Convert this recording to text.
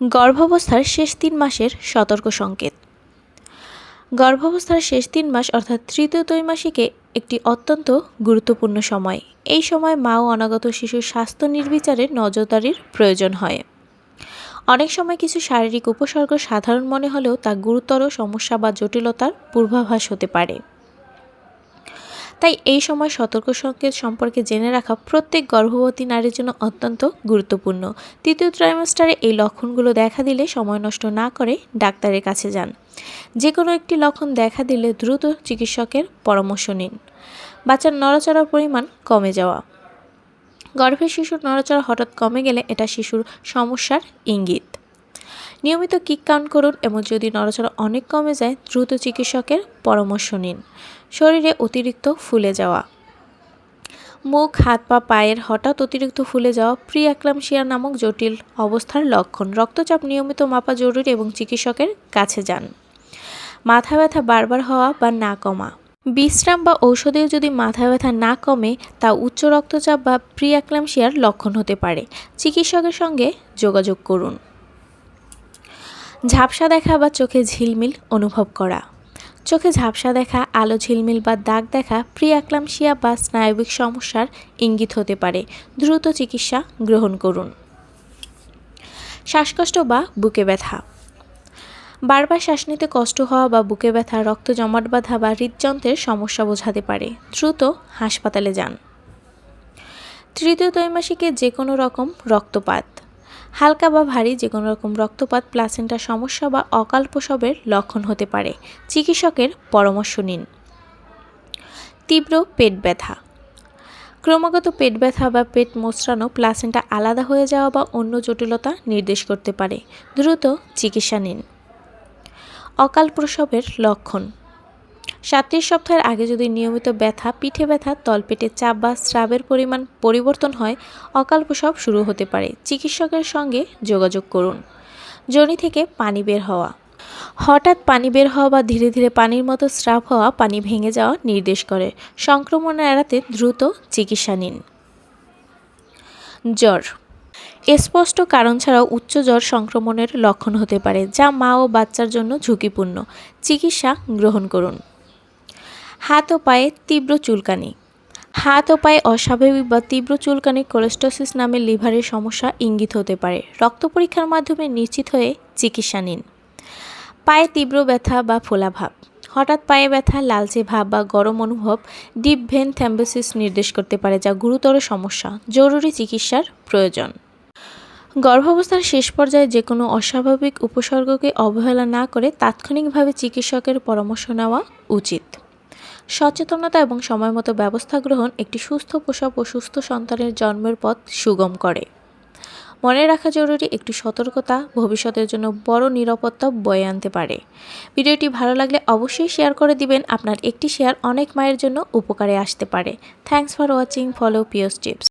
গর্ভাবস্থার শেষ তিন মাসের সতর্ক সংকেত। গর্ভাবস্থার শেষ তিন মাস অর্থাৎ তৃতীয় ত্রৈমাসিকে একটি অত্যন্ত গুরুত্বপূর্ণ সময়। এই সময় মা ও অনাগত শিশুর স্বাস্থ্য নির্বিচারে নজরদারির প্রয়োজন হয়। অনেক সময় কিছু শারীরিক উপসর্গ সাধারণ মনে হলেও তা গুরুতর সমস্যা বা জটিলতার পূর্বাভাস হতে পারে। তাই এই সময় সতর্ক সংকেত সম্পর্কে জেনে রাখা প্রত্যেক গর্ভবতী নারীর জন্য অত্যন্ত গুরুত্বপূর্ণ। তৃতীয় ট্রাইমাস্টারে এই লক্ষণগুলো দেখা দিলে সময় নষ্ট না করে ডাক্তারের কাছে যান। যে কোনো একটি লক্ষণ দেখা দিলে দ্রুত চিকিৎসকের পরামর্শ নিন। বাচ্চার নড়াচড়ার পরিমাণ কমে যাওয়া। গর্ভের শিশুর নড়াচড়া হঠাৎ কমে গেলে এটা শিশুর সমস্যার ইঙ্গিত। নিয়মিত কিক কাউন্ট করুন এবং যদি নড়াচড়া অনেক কমে যায়, দ্রুত চিকিৎসকের পরামর্শ নিন। শরীরে অতিরিক্ত ফুলে যাওয়া। মুখ, হাত, পা, পায়ের হঠাৎ অতিরিক্ত ফুলে যাওয়া প্রি অ্যাক্লামশিয়া নামক জটিল অবস্থার লক্ষণ। রক্তচাপ নিয়মিত মাপা জরুরি এবং চিকিৎসকের কাছে যান। মাথা ব্যথা বারবার হওয়া বা না কমা। বিশ্রাম বা ঔষধেও যদি মাথা ব্যথা না কমে, তা উচ্চ রক্তচাপ বা প্রি অ্যাক্লামশিয়ার লক্ষণ হতে পারে। চিকিৎসকের সঙ্গে যোগাযোগ করুন। ঝাপসা দেখা বা চোখে ঝিলমিল অনুভব করা। চোখে ঝাপসা দেখা, আলো ঝিলমিল বা দাগ দেখা প্রি অ্যাক্লামশিয়া বা স্নায়বিক সমস্যার ইঙ্গিত হতে পারে। দ্রুত চিকিৎসা গ্রহণ করুন। শ্বাসকষ্ট বা বুকে ব্যথা। বারবার শ্বাস নিতে কষ্ট হওয়া বা বুকে ব্যথা, রক্ত জমাট বাঁধা বা হৃদযন্ত্রের সমস্যা বোঝাতে পারে। দ্রুত হাসপাতালে যান। তৃতীয় ত্রৈমাসিকে যে কোনো রকম রক্তপাত। হালকা বা ভারী যে কোনো রকম রক্তপাত, প্লাসেন্টার সমস্যা বা অকাল প্রসবের লক্ষণ হতে পারে। চিকিৎসকের পরামর্শ নিন। তীব্র পেট ব্যথা। ক্রমাগত পেট ব্যথা বা পেট মোচড়ানো প্লাসেন্টা আলাদা হয়ে যাওয়া বা অন্য জটিলতা নির্দেশ করতে পারে। দ্রুত চিকিৎসা নিন। অকাল প্রসবের লক্ষণ। সাতত্রিশ সপ্তাহের আগে যদি নিয়মিত ব্যথা, পিঠে ব্যথা, তলপেটে চাপ বা স্রাবের পরিমাণ পরিবর্তন হয়, অকাল প্রসব শুরু হতে পারে। চিকিৎসকের সঙ্গে যোগাযোগ করুন। জনি থেকে পানি বের হওয়া। হঠাৎ পানি বের হওয়া বা ধীরে ধীরে পানির মতো স্রাব হওয়া, পানি ভেঙে যাওয়া নির্দেশ করে। সংক্রমণ এড়াতে দ্রুত চিকিৎসা নিন। জ্বর। স্পষ্ট কারণ ছাড়াও উচ্চ জ্বর সংক্রমণের লক্ষণ হতে পারে, যা মা ও বাচ্চার জন্য ঝুঁকিপূর্ণ। চিকিৎসা গ্রহণ করুন। হাত ও পায়ে তীব্র চুলকানি। হাত ও পায়ে অস্বাভাবিক বা তীব্র চুলকানি কোলেস্টোসিস নামে লিভারের সমস্যা ইঙ্গিত হতে পারে। রক্ত পরীক্ষার মাধ্যমে নিশ্চিত হয়ে চিকিৎসা নিন। পায়ে তীব্র ব্যথা বা ফোলাভাব। হঠাৎ পায়ে ব্যথা, লালচে ভাব বা গরম অনুভব ডিপ ভেন থ্যাম্বোসিস নির্দেশ করতে পারে যা গুরুতর সমস্যা, জরুরি চিকিৎসার প্রয়োজন। গর্ভাবস্থার শেষ পর্যায়ে যে কোনো অস্বাভাবিক উপসর্গকে অবহেলা না করে তাৎক্ষণিকভাবে চিকিৎসকের পরামর্শ নেওয়া উচিত। সচেতনতা এবং সময় মতো ব্যবস্থা গ্রহণ একটি সুস্থ প্রসব ও সুস্থ সন্তানের জন্মের পথ সুগম করে। মনে রাখা জরুরি একটি সতর্কতা ভবিষ্যতের জন্য বড় নিরাপত্তা বয়ে আনতে পারে। ভিডিওটি ভালো লাগলে অবশ্যই শেয়ার করে দিবেন। আপনার একটি শেয়ার অনেক মায়ের জন্য উপকারে আসতে পারে। থ্যাংকস ফর ওয়াচিং ফলো পিওস টিপস